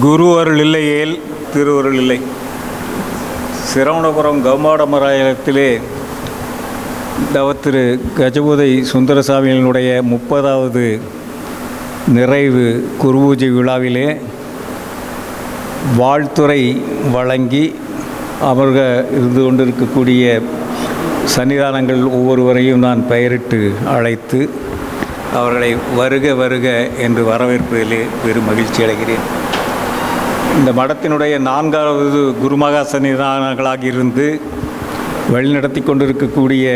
குரு அருள் இல்லையேல் திருவருள் இல்லை. சிரவணபுரம் கௌமாடமராயத்திலே தவத்திரு கஜபூதை சுந்தரசாமியினுடைய முப்பதாவது நிறைவு குருபூஜை விழாவிலே வாழ்த்துறை வழங்கி அமர்க இருந்து கொண்டிருக்கக்கூடிய சன்னிதானங்கள் ஒவ்வொருவரையும் நான் பெயரிட்டு அழைத்து அவர்களை வருக வருக என்று வரவேற்பதிலே பெரும் மகிழ்ச்சி அடைகிறேன். இந்த மடத்தினுடைய நான்காவது குருமகா சன்னிதானங்களாக இருந்து வழிநடத்தி கொண்டிருக்கக்கூடிய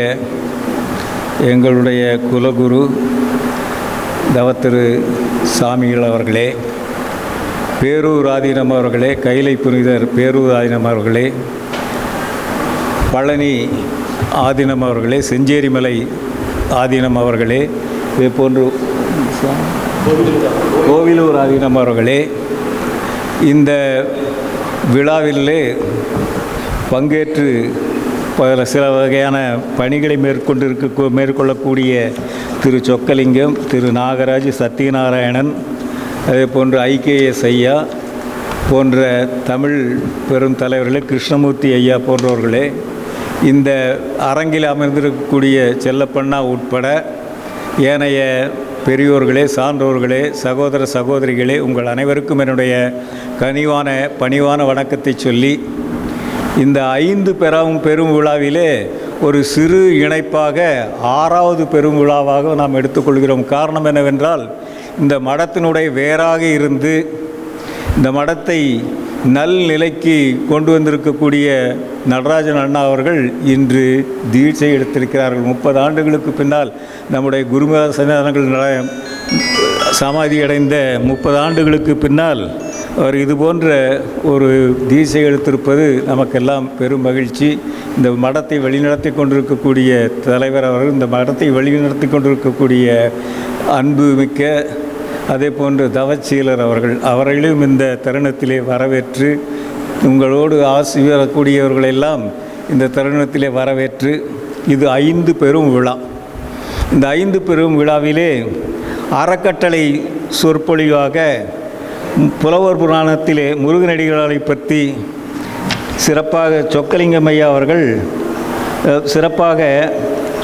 எங்களுடைய குலகுரு தவத்திரு சாமிகள் அவர்களே பேரூர் ஆதீனம் அவர்களே கைலை புனிதர் பேரூர் ஆதீனம் அவர்களே பழனி ஆதீனம் அவர்களே செஞ்சேரிமலை ஆதீனம் அவர்களே இதே போன்று கோவிலூர் ஆதீனம் அவர்களே இந்த விழாவிலே பங்கேற்று பல சில வகையான பணிகளை மேற்கொண்டிருக்க மேற்கொள்ளக்கூடிய திரு சொக்கலிங்கம் திரு நாகராஜ் சத்யநாராயணன் அதே போன்று ஐகேஎஸ் ஐயா போன்ற தமிழ் பெரும் தலைவர்களே கிருஷ்ணமூர்த்தி ஐயா போன்றவர்களே இந்த அரங்கில் அமர்ந்திருக்கக்கூடிய செல்லப்பண்ணா உட்பட ஏனைய பெரியோர்களே சான்றோர்களே சகோதர சகோதரிகளே உங்கள் அனைவருக்கும் என்னுடைய கனிவான பணிவான வணக்கத்தை சொல்லி இந்த ஐந்து பெறாவும் பெரும் விழாவிலே ஒரு சிறு இணைப்பாக ஆறாவது பெரும் விழாவாக நாம் எடுத்துக்கொள்கிறோம். காரணம் என்னவென்றால் இந்த மடத்தினுடைய வேறாக இருந்து இந்த மடத்தை நல் நிலைக்கு கொண்டு வந்திருக்கக்கூடிய நடராஜன் அண்ணா அவர்கள் இன்று தீட்சை எடுத்திருக்கிறார்கள். முப்பது ஆண்டுகளுக்கு பின்னால் நம்முடைய குருமத சன்னிதானங்கள் சமாதி அடைந்த முப்பது ஆண்டுகளுக்கு பின்னால் அவர் இது போன்ற ஒரு தீட்சை எடுத்திருப்பது நமக்கெல்லாம் பெரும் மகிழ்ச்சி. இந்த மடத்தை வழிநடத்தி கொண்டிருக்கக்கூடிய தலைவர் அவர்கள் இந்த மடத்தை வழிநடத்தி கொண்டிருக்கக்கூடிய அன்பு மிக்க அதே போன்று தவச்சீலர் அவர்கள் அவர்களையும் இந்த தருணத்திலே வரவேற்று உங்களோடு ஆசி வரக்கூடியவர்களெல்லாம் இந்த தருணத்திலே வரவேற்று இது ஐந்து பெரும் விழா. இந்த ஐந்து பெரும் விழாவிலே அறக்கட்டளை சொற்பொழிவாக புலவர் புராணத்திலே முருகனடிகளை பற்றி சிறப்பாக சொக்கலிங்கமையா அவர்கள் சிறப்பாக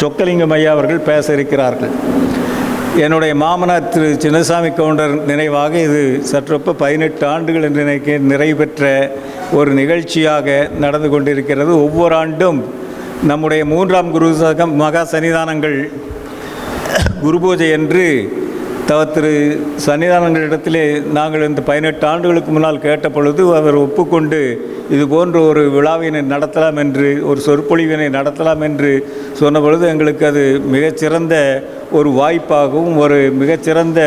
சொக்கலிங்கமையா அவர்கள் பேச இருக்கிறார்கள். என்னுடைய மாமனார் திரு சின்னசாமி கவுண்டர் நினைவாக இது சற்றொப்ப பதினெட்டு ஆண்டுகள் என்று நினைக்க நிறைவு பெற்ற ஒரு நிகழ்ச்சியாக நடந்து கொண்டிருக்கிறது. ஒவ்வொரு ஆண்டும் நம்முடைய மூன்றாம் குரு சகம் மகா சன்னிதானங்கள் குரு பூஜை என்று தவ திரு சன்னிதானங்களிடத்திலே நாங்கள் இந்த பதினெட்டு ஆண்டுகளுக்கு முன்னால் கேட்ட பொழுது அவர் ஒப்புக்கொண்டு இது போன்ற ஒரு விழாவினை நடத்தலாம் என்று ஒரு சொற்பொழிவினை நடத்தலாம் என்று சொன்ன பொழுது எங்களுக்கு அது மிகச்சிறந்த ஒரு வாய்ப்பாகவும் ஒரு மிகச்சிறந்த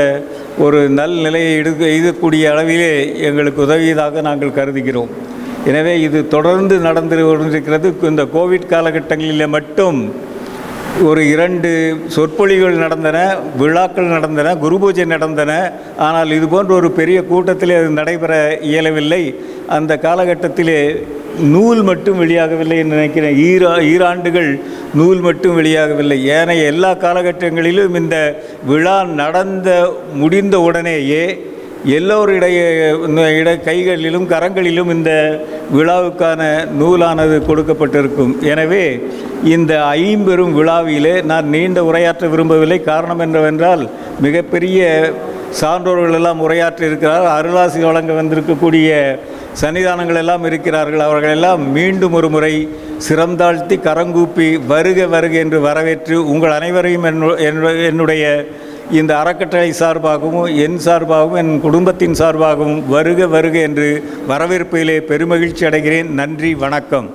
ஒரு நல் நிலையை எடுக்க எழுதக்கூடிய அளவிலே எங்களுக்கு உதவியதாக நாங்கள் கருதுகிறோம். எனவே இது தொடர்ந்து நடந்து கொண்டிருக்கிறது. இந்த கோவிட் காலகட்டங்களில் மட்டும் ஒரு இரண்டு சொற்பொழிகள் நடந்தன விழாக்கள் நடந்தன குரு பூஜை நடந்தன. ஆனால் இது போன்ற ஒரு பெரிய கூட்டத்திலே அது நடைபெற இயலவில்லை. அந்த காலகட்டத்திலே நூல் மட்டும் வெளியாகவில்லை என்று நினைக்கிறேன். ஈரா ஈராண்டுகள் நூல் மட்டும் வெளியாகவில்லை. ஏனைய எல்லா காலகட்டங்களிலும் இந்த விழா நடந்த முடிந்த உடனேயே எல்லோருடைய இட கைகளிலும் கரங்களிலும் இந்த விழாவுக்கான நூலானது கொடுக்கப்பட்டிருக்கும். எனவே இந்த ஐம்பெரும் விழாவிலே நான் நீண்ட உரையாற்ற விரும்பவில்லை. காரணம் என்னவென்றால் மிகப்பெரிய சான்றோர்கள் எல்லாம் உரையாற்றி இருக்கிறார் அருளாசி வழங்க வந்திருக்கக்கூடிய சன்னிதானங்கள் எல்லாம் இருக்கிறார்கள். அவர்கள் எல்லாம் மீண்டும் ஒரு முறை சிறந்தாழ்த்தி கரங்கூப்பி வருக வருக என்று வரவேற்று உங்கள் அனைவரையும் என்னு- என்னுடைய இந்த அறக்கட்டளை சார்பாகவும் என் சார்பாகவும் என் குடும்பத்தின் சார்பாகவும் வருக வருக என்று வரவேற்பிலே பெருமகிழ்ச்சி அடைகிறேன். நன்றி வணக்கம்.